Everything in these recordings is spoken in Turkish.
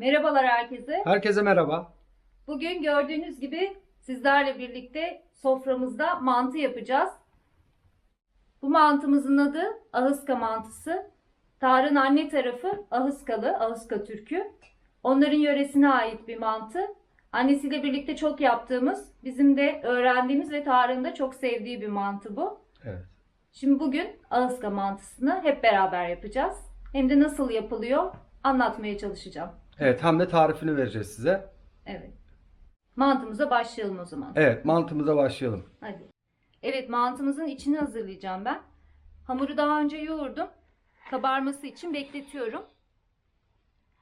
Merhabalar herkese. Herkese merhaba. Bugün gördüğünüz gibi sizlerle birlikte soframızda mantı yapacağız. Bu mantımızın adı ahıska mantısı. Tarık'ın anne tarafı Ahıskalı, Ahıska Türkü. Onların yöresine ait bir mantı. Annesiyle birlikte çok yaptığımız, bizim de öğrendiğimiz ve Tarık'ın da çok sevdiği bir mantı bu. Evet. Şimdi bugün Ahıska mantısını hep beraber yapacağız. Hem de nasıl yapılıyor anlatmaya çalışacağım. Evet hem de tarifini vereceğiz size. Evet. Mantımıza başlayalım o zaman. Evet mantımıza başlayalım. Hadi. Evet mantımızın içini hazırlayacağım ben. Hamuru daha önce yoğurdum. Kabarması için bekletiyorum.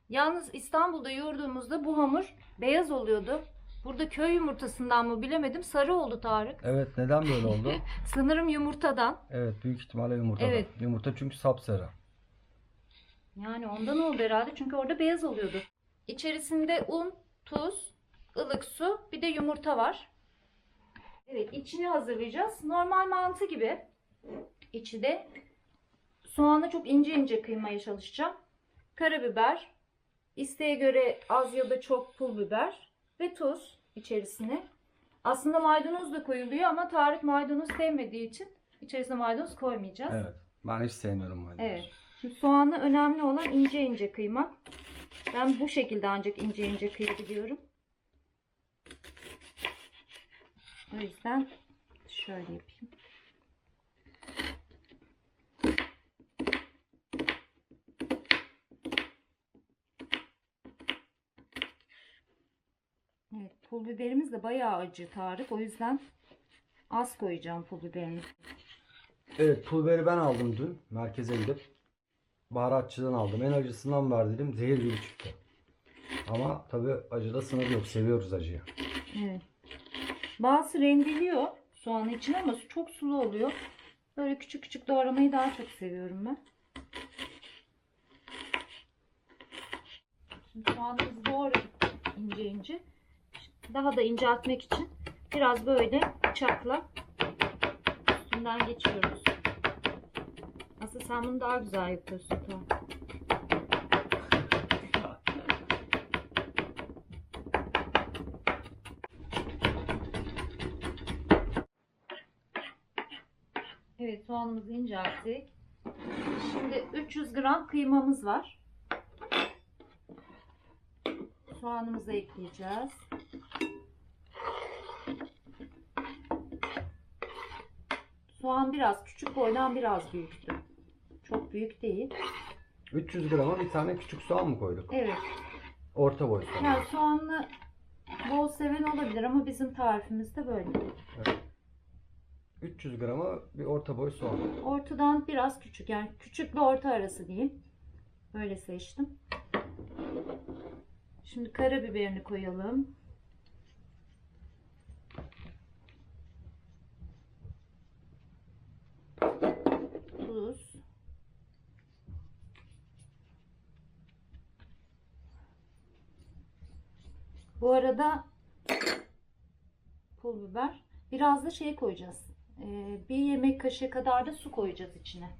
Yalnız İstanbul'da yoğurduğumuzda bu hamur beyaz oluyordu. Burada köy yumurtasından mı bilemedim sarı oldu Tarık. Evet neden böyle oldu? Sanırım yumurtadan. evet büyük ihtimalle yumurta. Evet. Yumurta çünkü sapsarı. Yani ondan oldu herhalde çünkü orada beyaz oluyordu. İçerisinde un, tuz, ılık su bir de yumurta var. Evet içini hazırlayacağız. Normal mantı gibi. İçi de soğanı çok ince ince kıymaya çalışacağım. Karabiber, isteğe göre az ya da çok pul biber ve tuz içerisine. Aslında maydanoz da koyuluyor ama Tarık maydanoz sevmediği için içerisine maydanoz koymayacağız. Evet. Ben hiç sevmiyorum maydanoz. Evet. Soğanı önemli olan ince ince kıymak. Ben bu şekilde ancak ince ince kıyabiliyorum. O yüzden şöyle yapayım. Evet, pul biberimiz de bayağı acı Tarık. O yüzden az koyacağım pul biberini. Evet pul biberi ben aldım dün merkeze gidip. Baharatçıdan aldım. En acısından var dedim. Zehir gibi çıktı. Ama tabi acıda sınır yok. Seviyoruz acıyı. Evet. Bazısı rendeliyor soğanın içine ama çok sulu oluyor. Böyle küçük küçük doğramayı daha çok seviyorum ben. Şimdi soğanımızı doğradık ince ince. Daha da inceltmek için biraz böyle bıçakla üstünden geçiyoruz. Aslında sen bunu daha güzel yapıyorsun. Tamam. Evet soğanımızı incelttik. Şimdi 300 gram kıymamız var. Soğanımızı ekleyeceğiz. Soğan biraz küçük boydan biraz büyüktü. Büyük değil. 300 grama bir tane küçük soğan mı koyduk? Evet. Orta boy soğan. Yani soğanlı bol seven olabilir ama bizim tarifimizde böyle. 300 grama bir orta boy soğan. Ortadan biraz küçük yani küçükle orta arası diyeyim. Böyle seçtim. Şimdi karabiberini koyalım. Tuz. Bu arada pul biber. Biraz da şey koyacağız. Ee, bir yemek kaşığı kadar da su koyacağız içine.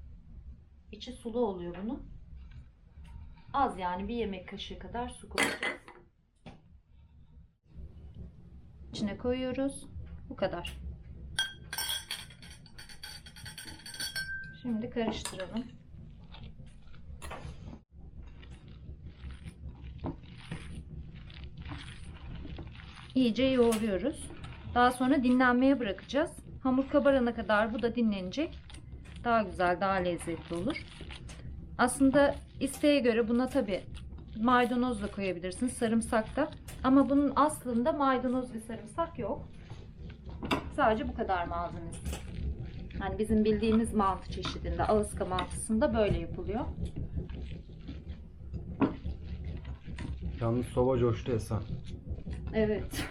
İçi sulu oluyor bunun. Az yani bir yemek kaşığı kadar su koyacağız. İçine koyuyoruz. Bu kadar. Şimdi karıştıralım. İyice yoğuruyoruz. Daha sonra dinlenmeye bırakacağız. Hamur kabarana kadar bu da dinlenecek. Daha güzel, daha lezzetli olur. Aslında isteğe göre buna tabi maydanoz da koyabilirsiniz, sarımsak da. Ama bunun aslında maydanoz ve sarımsak yok. Sadece bu kadar malzemesi. Hani bizim bildiğimiz mantı çeşidinde, ağızka mantısında böyle yapılıyor. Yalnız soba coştu Esen. Evet.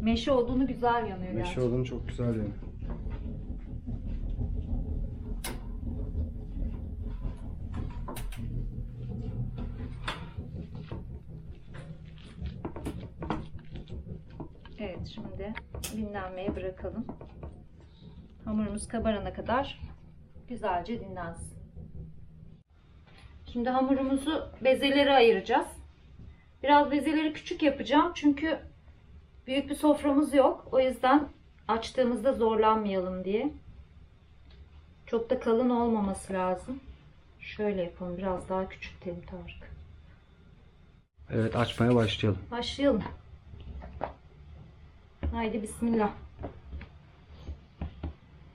Meşe olduğunu güzel yanıyor Meşe gerçekten. olduğunu çok güzel yani. Evet şimdi dinlenmeye bırakalım. Hamurumuz kabarana kadar güzelce dinlensin. Şimdi hamurumuzu bezelere ayıracağız. Biraz bezeleri küçük yapacağım çünkü büyük bir soframız yok. O yüzden açtığımızda zorlanmayalım diye. Çok da kalın olmaması lazım. Şöyle yapalım. Biraz daha küçültelim Tarık. Evet açmaya başlayalım. Başlayalım. Haydi bismillah.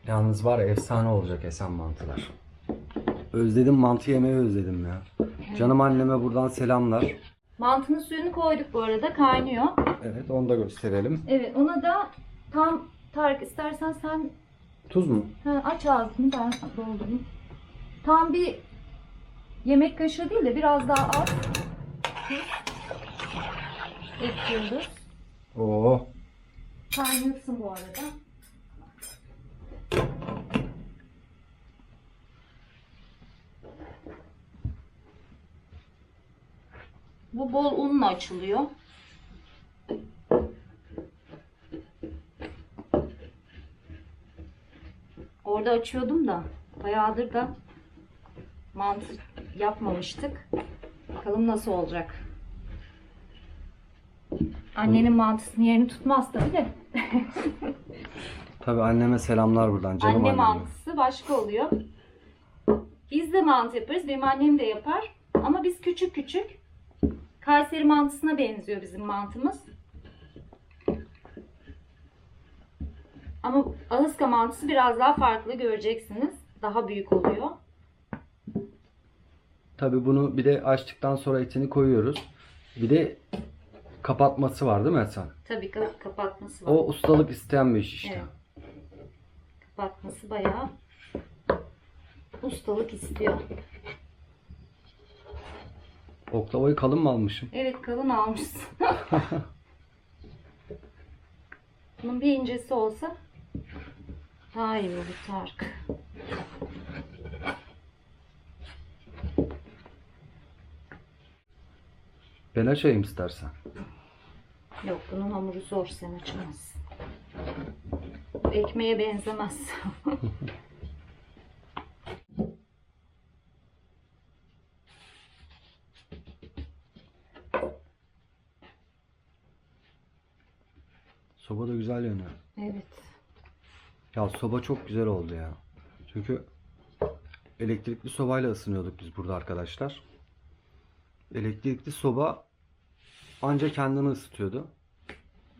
Yalnız var ya efsane olacak esen mantılar. Özledim mantı yemeyi özledim ya. Canım anneme buradan selamlar. Mantının suyunu koyduk bu arada. Kaynıyor. Evet onu da gösterelim. Evet ona da tam Tarık istersen sen Tuz mu? ha, aç ağzını ben doldurayım. Tam bir yemek kaşığı değil de biraz daha az tuz ekliyoruz. Oo. Kaynasın bu arada. Bu bol unla açılıyor. Orada açıyordum da bayağıdır da mantı yapmamıştık. Bakalım nasıl olacak. Annenin mantısının yerini tutmaz tabii de. Tabii anneme selamlar buradan canım Anne anneme. mantısı başka oluyor. Biz de mantı yaparız. Benim annem de yapar. Ama biz küçük küçük. Kayseri mantısına benziyor bizim mantımız. Ama Alaska mantısı biraz daha farklı göreceksiniz. Daha büyük oluyor. Tabii bunu bir de açtıktan sonra etini koyuyoruz. Bir de kapatması var değil mi Esen? Tabii ki kapatması var. O ustalık isteyen bir iş işte. Evet. Kapatması bayağı ustalık istiyor. Oklavayı kalın mı almışım? Evet kalın almışsın. Bunun bir incesi olsa daha iyi olur Tarık. Ben açayım istersen. Yok bunun hamuru zor sen açamazsın. Ekmeğe benzemez. Soba da güzel yanıyor. evet. Ya soba çok güzel oldu ya. Çünkü elektrikli sobayla ısınıyorduk biz burada arkadaşlar. Elektrikli soba anca kendini ısıtıyordu.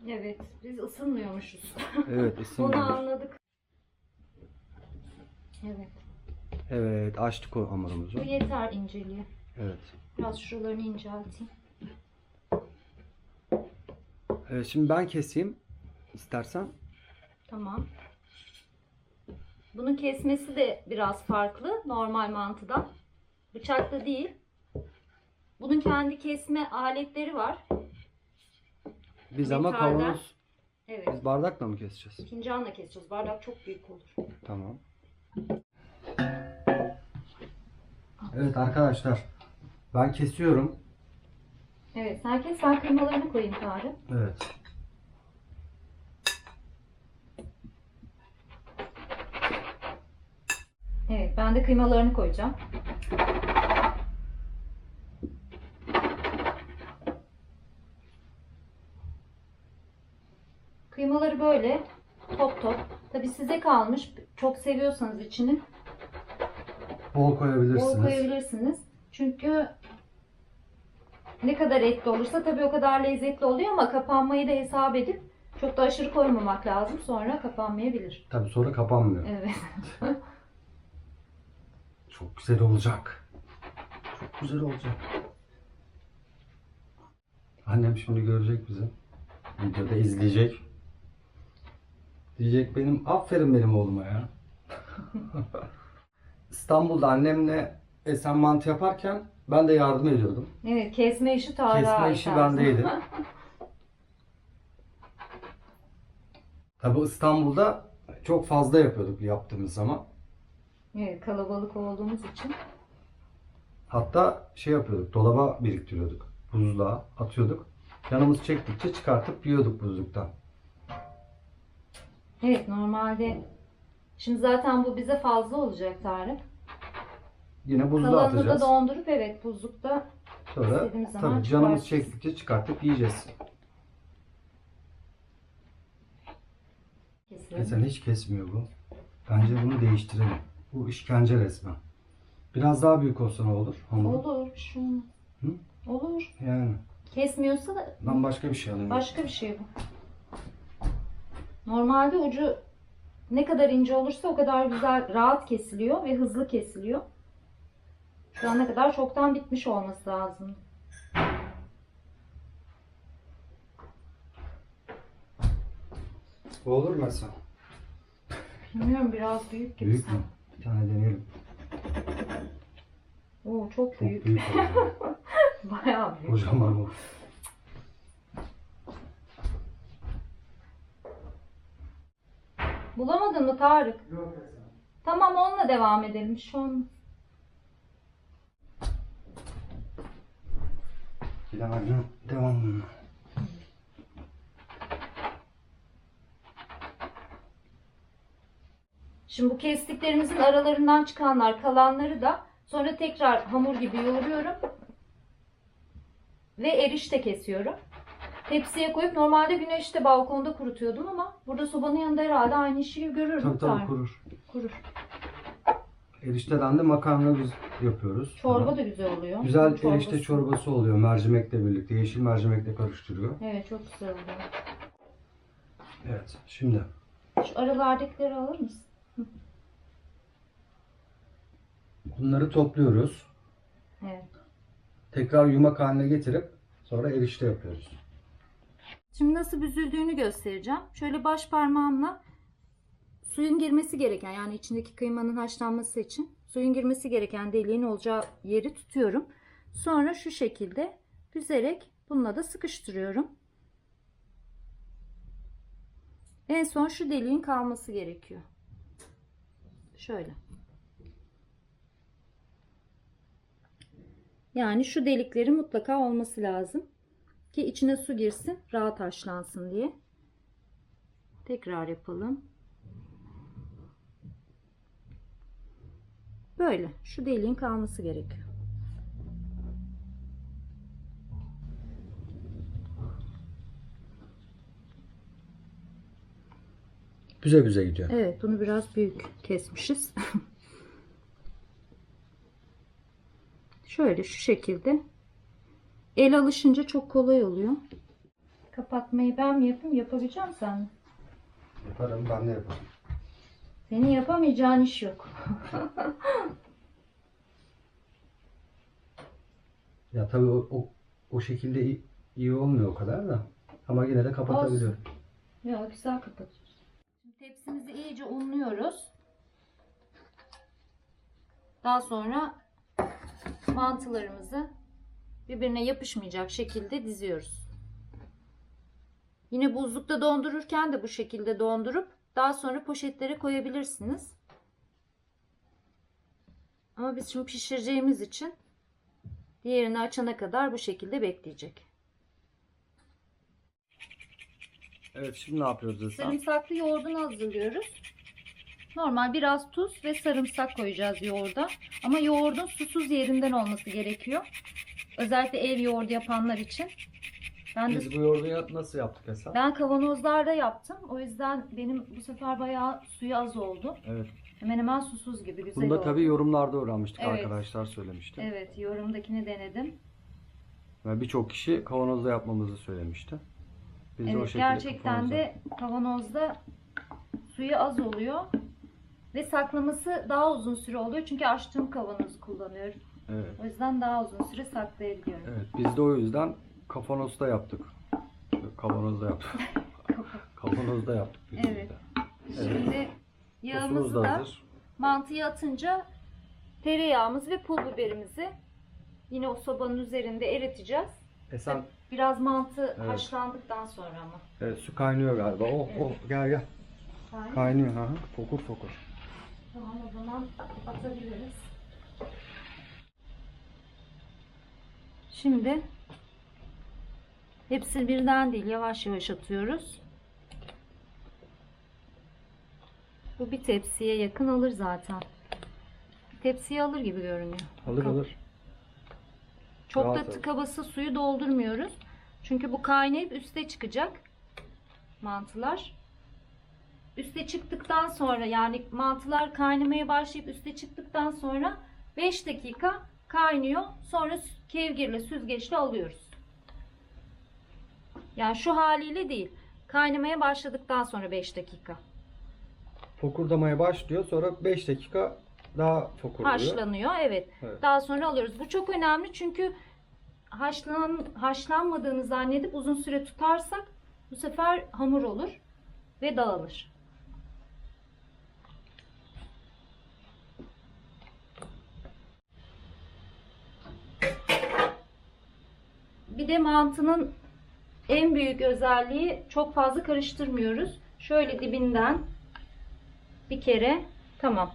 Evet biz ısınmıyormuşuz. Evet Onu ısınmıyordu. anladık. Evet. Evet açtık o hamurumuzu. Bu yeter inceliği. Evet. Biraz şuralarını incelteyim. Evet şimdi ben keseyim istersen. Tamam. Bunun kesmesi de biraz farklı normal mantıdan. Bıçakla değil. Bunun kendi kesme aletleri var. Biz ama Metalden. kavanoz Evet. biz bardakla mı keseceğiz? Fincanla keseceğiz. Bardak çok büyük olur. Tamam. Evet arkadaşlar. Ben kesiyorum. Evet. Sen kes. Ben kıymalarını koyayım Tarık. Evet. Evet. Ben de kıymalarını koyacağım. Kıymaları böyle top top. Tabi size kalmış. Çok seviyorsanız içini Bol koyabilirsiniz. Bol koyabilirsiniz. Çünkü ne kadar etli olursa tabii o kadar lezzetli oluyor ama kapanmayı da hesap edip çok da aşırı koymamak lazım. Sonra kapanmayabilir. Tabii sonra kapanmıyor. Evet. Çok güzel olacak. Çok güzel olacak. Annem şimdi görecek bizi. Videoda izleyecek. Diyecek benim aferin benim oğluma ya. İstanbul'da annemle esen mantı yaparken ben de yardım ediyordum. Evet, kesme işi Tarık'a Kesme ait işi aslında. bendeydi. Tabi İstanbul'da çok fazla yapıyorduk yaptığımız zaman. Evet, kalabalık olduğumuz için. Hatta şey yapıyorduk, dolaba biriktiriyorduk. Buzluğa atıyorduk. Canımız çektikçe çıkartıp yiyorduk buzluktan. Evet, normalde şimdi zaten bu bize fazla olacak Tarık. Yine buzluğa Kalanını da atacağız. dondurup evet buzlukta Sonra İstediğimiz zaman tabii canımız çıkartırız. çektikçe çıkartıp yiyeceğiz. Keselim. Mesela hiç kesmiyor bu. Bence bunu değiştirelim. Bu işkence resmen. Biraz daha büyük olsa ne olur? Hamur. Olur. bir şey olmaz. Hı? Olur. Yani Kesmiyorsa da ben başka bir şey alayım. başka bir şey bu. Normalde ucu ne kadar ince olursa o kadar güzel, rahat kesiliyor ve hızlı kesiliyor. Şu ana kadar çoktan bitmiş olması lazım. Bu olur mesela. Bilmiyorum biraz büyük gibi. Büyük mü? Tane deneyelim. Oo çok Çok büyük. büyük. Bayağı büyük. Kocaman o. Bulamadın mı Tarık? Tamam onunla devam edelim. Şu an Bir aynı devam Şimdi bu kestiklerimizin aralarından çıkanlar, kalanları da sonra tekrar hamur gibi yoğuruyorum. Ve erişte kesiyorum. Tepsiye koyup normalde güneşte balkonda kurutuyordum ama burada sobanın yanında herhalde aynı işi görürüm. Tabii tabii kurur. Kurur. Erişteden de makarna biz yapıyoruz. Çorba da güzel oluyor. Güzel Çorbası. erişte çorbası oluyor mercimekle birlikte. Yeşil mercimekle karıştırıyor. Evet çok güzel oluyor. Evet şimdi Şu aralardakileri alır mısın? Bunları topluyoruz. Evet. Tekrar yumak haline getirip sonra erişte yapıyoruz. Şimdi nasıl büzüldüğünü göstereceğim. Şöyle baş parmağımla suyun girmesi gereken yani içindeki kıymanın haşlanması için suyun girmesi gereken deliğin olacağı yeri tutuyorum. Sonra şu şekilde büzerek bununla da sıkıştırıyorum. En son şu deliğin kalması gerekiyor. Şöyle. Yani şu deliklerin mutlaka olması lazım ki içine su girsin, rahat haşlansın diye. Tekrar yapalım. Böyle. Şu deliğin kalması gerekiyor. Güzel güzel gidiyor. Evet, bunu biraz büyük kesmişiz. Şöyle şu şekilde. El alışınca çok kolay oluyor. Kapatmayı ben mi yapayım? Yapabileceğim sen mi? Yaparım ben de yaparım. Senin yapamayacağın iş yok. Ya tabii o, o, o şekilde iyi, iyi olmuyor o kadar da. Ama yine de kapatabiliyorum. Ya güzel kapatıyoruz. Şimdi tepsimizi iyice unluyoruz. Daha sonra mantılarımızı birbirine yapışmayacak şekilde diziyoruz. Yine buzlukta dondururken de bu şekilde dondurup daha sonra poşetlere koyabilirsiniz. Ama biz şimdi pişireceğimiz için diğerini açana kadar bu şekilde bekleyecek. Evet şimdi ne yapıyoruz? Sarımsaklı yoğurdunu hazırlıyoruz. Normal biraz tuz ve sarımsak koyacağız yoğurda. Ama yoğurdun susuz yerinden olması gerekiyor. Özellikle ev yoğurdu yapanlar için. Ben de Biz bu yoğurdu ya- nasıl yaptık Esra? ben kavanozlarda yaptım. O yüzden benim bu sefer bayağı suyu az oldu. Evet. Hemen hemen susuz gibi güzel Bunu da oldu. tabii yorumlarda öğrenmiştik Evet. arkadaşlar söylemişti. Evet, yorumdakini denedim. Ve birçok kişi kavanozda yapmamızı söylemişti. Biz de o Evet, şekilde gerçekten kavanozda- de kavanozda suyu az oluyor ve saklaması daha uzun süre oluyor çünkü açtığım kavanozu kullanıyorum. Evet. O yüzden daha uzun süre saklayabiliyorum. Evet. Biz de o yüzden kavanozda yaptık. Kavanozda yaptık. kavanozda yaptık biz Evet. de. Şimdi yağımızı da da mantıya atınca tereyağımız ve pul biberimizi yine o sobanın üzerinde eriteceğiz. E sen Biraz mantı Evet. haşlandıktan sonra ama. evet, su kaynıyor galiba. Oh oh gel gel. Aynen. Kaynıyor ha. Fokur fokur. Tamam o zaman atabiliriz. Şimdi hepsi birden değil yavaş yavaş atıyoruz. Bu bir tepsiye yakın alır zaten. Bir tepsiye alır gibi görünüyor. Alır Bakalım. alır. Çok Rahat da tıka basa suyu doldurmuyoruz. Çünkü bu kaynayıp üste çıkacak mantılar. Üste çıktıktan sonra yani mantılar kaynamaya başlayıp üste çıktıktan sonra 5 dakika kaynıyor. Sonra kevgirle süzgeçle alıyoruz. Yani şu haliyle değil. Kaynamaya başladıktan sonra 5 dakika. Fokurdamaya başlıyor. Sonra 5 dakika daha fokurduyor. Haşlanıyor evet. Evet. Daha sonra alıyoruz. Bu çok önemli çünkü haşlan haşlanmadığını zannedip uzun süre tutarsak bu sefer hamur olur ve dağılır. Bir de mantının en büyük özelliği çok fazla karıştırmıyoruz. Şöyle dibinden bir kere tamam.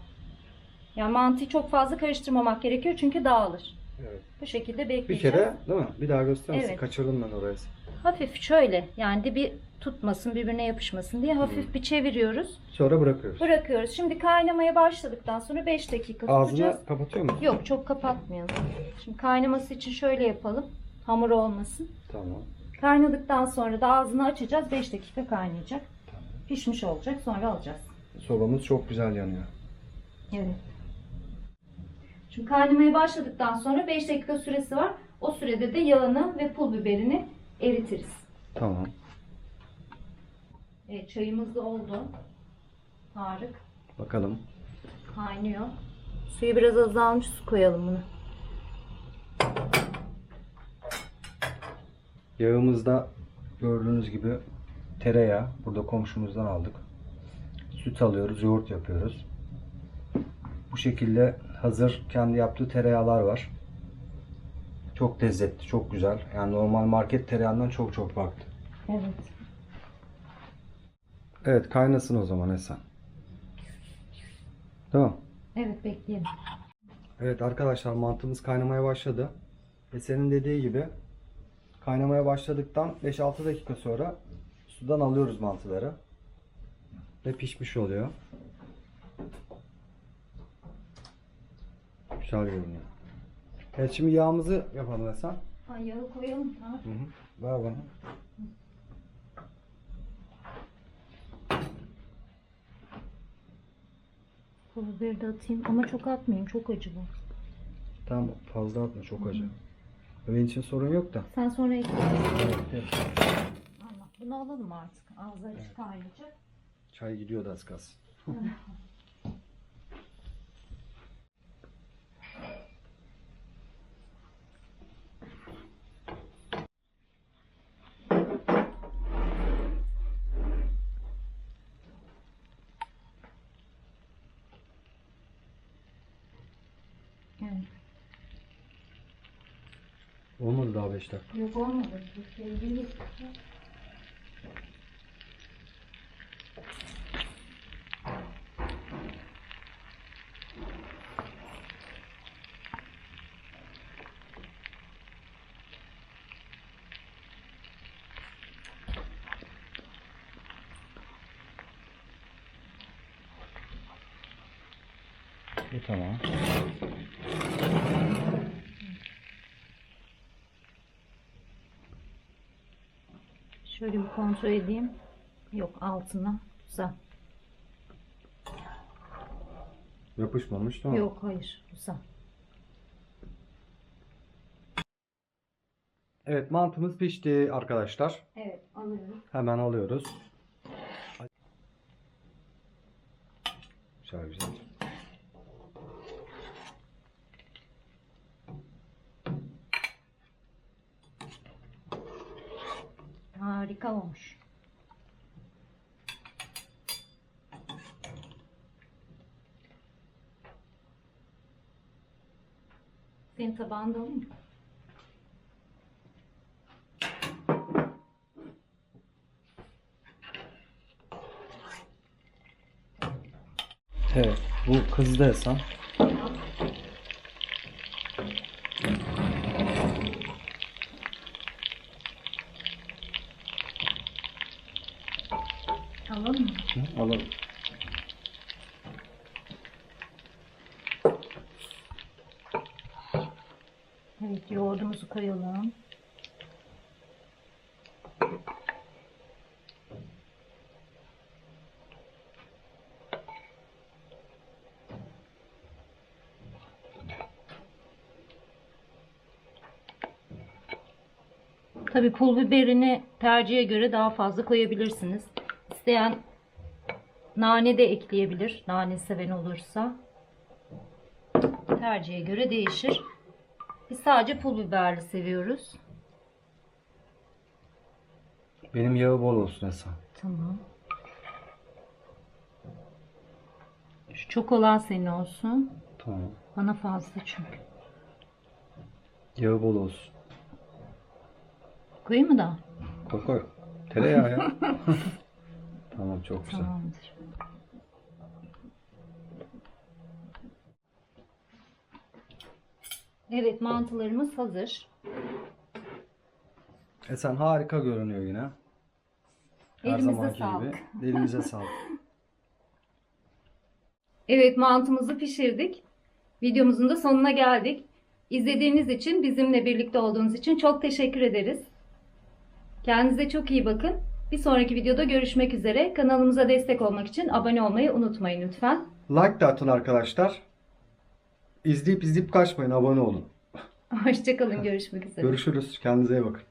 Yani mantıyı çok fazla karıştırmamak gerekiyor çünkü dağılır. Evet. Bu şekilde Bir bekleyeceğiz. kere değil mi? Bir daha göster misin? Evet. Kaçırdım ben orayı. Hafif şöyle yani dibi tutmasın birbirine yapışmasın diye hafif bir çeviriyoruz. Sonra bırakıyoruz. Bırakıyoruz. Şimdi kaynamaya başladıktan sonra 5 dakika tutacağız. Ağzını kapatıyor musun? Yok çok kapatmayalım. Şimdi kaynaması için şöyle yapalım. Hamur olmasın. Tamam. Kaynadıktan sonra da ağzını açacağız. 5 dakika kaynayacak. Pişmiş olacak. Sonra alacağız. Sobamız çok güzel yanıyor. Evet. Şimdi kaynamaya başladıktan sonra 5 dakika süresi var. O sürede de yağını ve pul biberini eritiriz. Tamam. Evet, çayımız da oldu. Tarık Bakalım. kaynıyor. Suyu biraz azalmış su koyalım bunu. Yağımızda gördüğünüz gibi tereyağı. Burada komşumuzdan aldık. Süt alıyoruz, yoğurt yapıyoruz. Bu şekilde hazır kendi yaptığı tereyağlar var. Çok lezzetli, çok güzel. Yani normal market tereyağından çok çok farklı. Evet. Evet kaynasın o zaman Esen. Tamam. Evet bekleyelim. Evet arkadaşlar mantımız kaynamaya başladı. Ve senin dediği gibi kaynamaya başladıktan 5-6 dakika sonra sudan alıyoruz mantıları. Ve pişmiş oluyor. Güzel görünüyor. Evet şimdi yağımızı yapalım Esen. Ha, yağı koyalım. Ha. Hı hı. Ver bana. Pul biberi de atayım ama çok atmayayım. Çok acı bu. Tamam fazla atma çok acı. Benim için sorun yok da. Sen sonra ekle. Evet, evet. Allah, bunu alalım artık. Ağzı açık kaynayacak. Çay gidiyordu az kalsın. Evet. Olmadı daha 5 dakika. Yok olmadı. Bu şey değil. Bu tamam. Şöyle bir kontrol edeyim. Yok altına. Güzel. Yapışmamış tamam. Yok hayır. Güzel. Evet mantımız pişti arkadaşlar. Evet alıyoruz. Hemen alıyoruz. Güzel güzel. Harika olmuş. Senin tabağını da mı? Evet bu kızdı Hasan. Alalım mı? Hı, alalım. Evet Evet yoğurdumuzu koyalım. Tabii pul biberini tercihe göre daha fazla koyabilirsiniz. İsteyen nane de ekleyebilir. Nane seven olursa. Tercihe göre değişir. Biz sadece pul biberli seviyoruz. Benim yağı bol olsun Esen. Tamam. Şu çok olan senin olsun. Tamam. Bana fazla çünkü. Yağı bol olsun. Koyayım mı daha? Koy koy. Tereyağı ya. tamam çok güzel. Tamamdır. Evet mantılarımız hazır. Esen harika görünüyor yine. Her Elimize zamanki sağlık. gibi. Elimize sağlık. Evet mantımızı pişirdik. Videomuzun da sonuna geldik. İzlediğiniz için, bizimle birlikte olduğunuz için çok teşekkür ederiz. Kendinize çok iyi bakın. Bir sonraki videoda görüşmek üzere. Kanalımıza destek olmak için abone olmayı unutmayın lütfen. Like de atın arkadaşlar. İzleyip izleyip kaçmayın. Abone olun. Hoşçakalın, görüşmek üzere. Görüşürüz. Kendinize iyi bakın.